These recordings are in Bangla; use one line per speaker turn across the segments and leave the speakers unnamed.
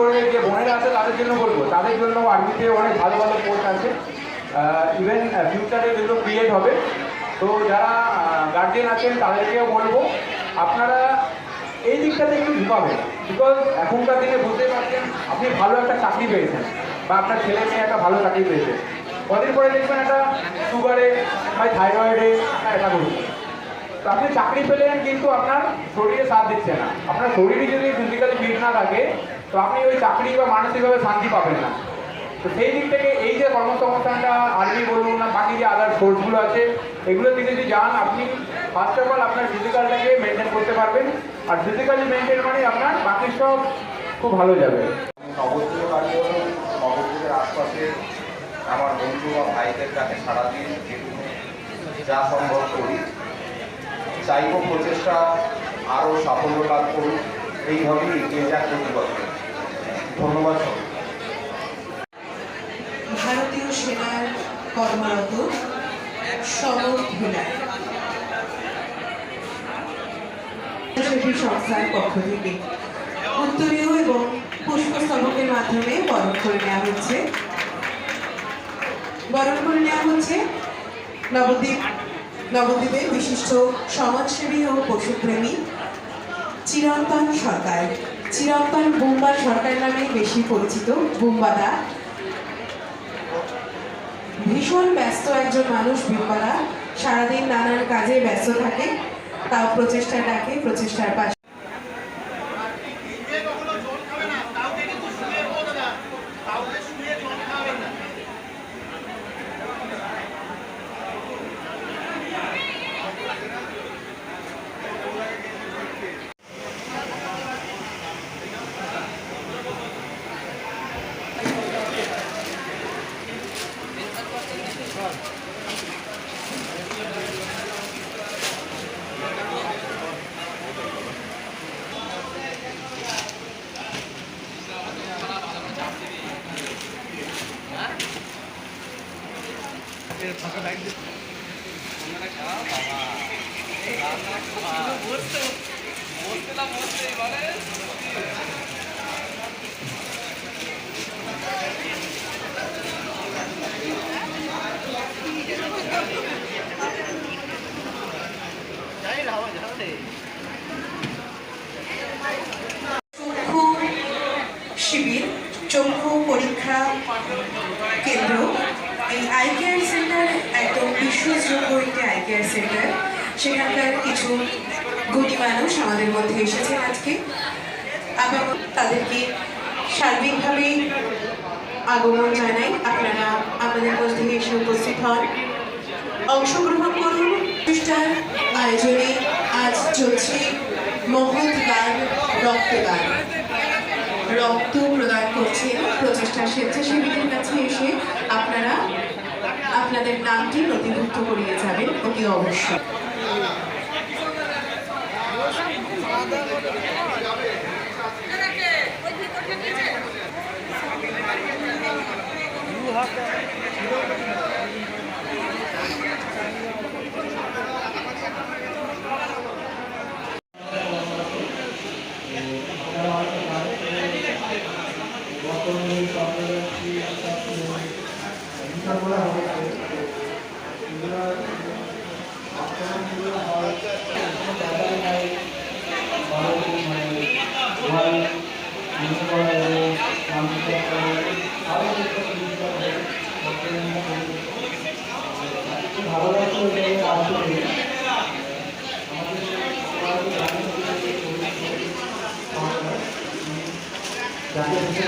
করে যে বোনেরা আছে, তাদের জন্য বলব। তাদের জন্য আর্মিতে অনেক ভালো ভালো পোস্ট আছে। ইভেন ফিউচারে যেগুলো ক্রিয়েট হবে। তো যারা গার্জেন আছেন, তাদেরকেও বলব, আপনারা এই দিকটাতে একটু ঢুকাবেন বিকজ এখনকার দিনে বুঝতে পারছেন, আপনি ভালো একটা চাকরি পেয়েছেন, বা আপনার ছেলে মেয়ে একটা ভালো চাকরি পেয়েছে। কদিন পরে দেখবেন একটা সুগারে বা থাইরয়েডে এটা করুন। তো আপনি চাকরি পেলেন, কিন্তু আপনার শরীরে সাথ দিচ্ছে না। আপনার শরীরে যদি ফিজিক্যালি ফিট না থাকে তো আপনি ওই চাকরি বা মানসিকভাবে শান্তি পাবেন না। তো সেই দিক থেকে এই যে কর্মসংস্থানটা আর্মি বলুন না বাকি যে আদার সোর্সগুলো আছে, এগুলোর দিকে যদি যান, আপনি ফার্স্ট অফ অল আপনার ফিজিক্যালটাকে মেনটেন করতে পারবেন। আর ফিজিক্যালি মেনটেন মানে আপনার বাকি সব খুব ভালো যাবে।
আশপাশে আমার বন্ধু বা ভাইদের কাছে সারাদিন যেটুকু যা সম্ভব করি। চাইব প্রচেষ্টা আরও সাফল্য লাভ করুক। এইভাবেই এগিয়ে যাক প্রতি ধন্যবাদ।
ভারতীয় সেনার কর্মরত সেটি সংস্থার পক্ষ থেকে উত্তরীয় এবং পুষ্পস্তবকের মাধ্যমে বরণ করে নেওয়া হচ্ছে। বরণ করে নেওয়া হচ্ছে নবদ্বীপ, নবদ্বীপের বিশিষ্ট সমাজসেবী ও পশুপ্রেমী চিরন্তন সরকার। চিরন্তন বুম্বা সরকার নামে বেশি পরিচিত, বোম্বাদা। ভীষণ ব্যস্ত একজন মানুষ বোম্বাদা। সারাদিন নানান কাজে ব্যস্ত থাকে, তাও প্রচেষ্টা ডাকে প্রচেষ্টার পাশে শিবির চক্ষু পরীক্ষা কেন্দ্র। এই আই কেয়ার সেন্টার একদম বিশ্বাসযোগ্য একটি আই কেয়ার সেন্টার। সেখানকার কিছু গুণী মানুষ আমাদের মধ্যে এসেছেন আজকে, আবার তাদেরকে সার্বিকভাবে আগমন জানাই। আপনারা আপনাদের মধ্যে এসে উপস্থিত হন। অংশগ্রহণ করুন। অনুষ্ঠান আয়োজনে আজ চলছে মহৎ গান, রক্তদান। রক্ত প্রদান করছে প্রচেষ্টা স্বেচ্ছাসেবীদের কাছে এসে আপনারা আপনাদের নামটি নথিভুক্ত করিয়ে যাবেন অতি অবশ্যই। Yeah, নিয়ে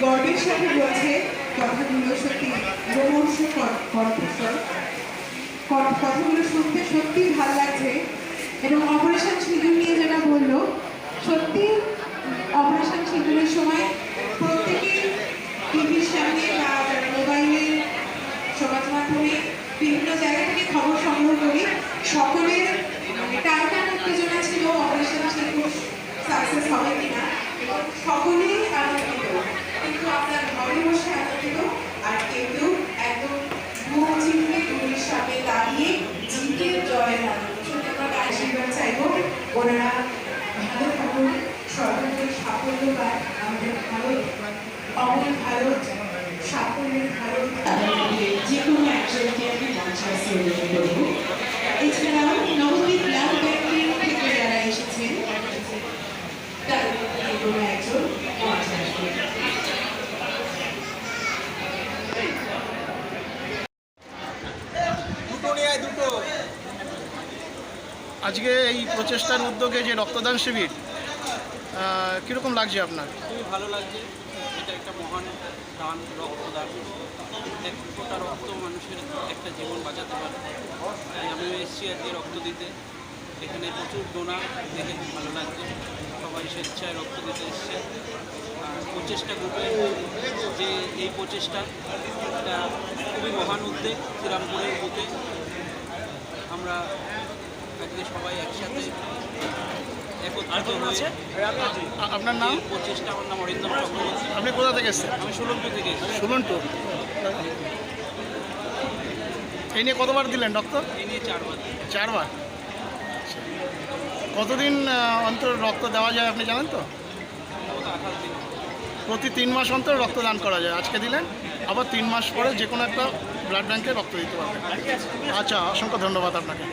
গর্বের সাথে বলছে কথাগুলো সত্যি রোমর্ষ কণ্ঠস্বর। কণ্ঠ- কথাগুলো সত্যিই ভালো লাগছে। এবং অপারেশন সিঁদুর নিয়ে যেটা বলল সত্যি অপারেশন সিঁদুরের সময় প্রত্যেকেই টিভির সামনে বা মোবাইলে সমাজ মাধ্যমে বিভিন্ন জায়গা থেকে খবর সংগ্রহ করি সকলের মানে টাইটান উত্তেজনা ছিল অপারেশন সিঁদুর সাকসেস হবে কিনা। সকলেই অমল ভারত সাফল্যের ভারত যে কোনো একজনকে আমি করব এছাড়াও নবদ্বীপ ব্যাংকের থেকে যারা এসেছেন তাদের যে কোনো একজন
আজকে এই প্রচেষ্টার উদ্যোগে যে রক্তদান শিবির কীরকম লাগছে আপনার?
খুবই ভালো লাগছে। এটা একটা মহান দান রক্তদান এক ফোঁটা রক্ত মানুষের একটা জীবন বাঁচাতে পারে। তাই আমি এসেছি আজকে রক্ত দিতে। এখানে প্রচুর ডোনার দেখে ভালো লাগছে। সবাই স্বেচ্ছায় রক্ত দিতে এসছে। প্রচেষ্টা গ্রুপের যে এই প্রচেষ্টা এটা খুবই মহান উদ্যোগ শ্রীরামপুরের বুথে আমরা আজকে সবাই একসাথে
আপনার নাম?
এই আমার নাম অরিন্দম চক্রবর্তী।
আপনি কোথা থেকে এসেছেন?
আমি ষোলম্পি থেকে
এই নিয়ে কতবার দিলেন ডক্টর?
এই নিয়ে চারবার।
চারবার। কতদিন অন্তর রক্ত দেওয়া যায় আপনি জানেন তো?
দিন।
প্রতি তিন মাস অন্তর রক্তদান করা যায়। আজকে দিলেন আবার তিন মাস পরে যে কোনো একটা ব্লাড ব্যাঙ্কে রক্ত দিতে পারবেন। আচ্ছা অসংখ্য ধন্যবাদ আপনাকে।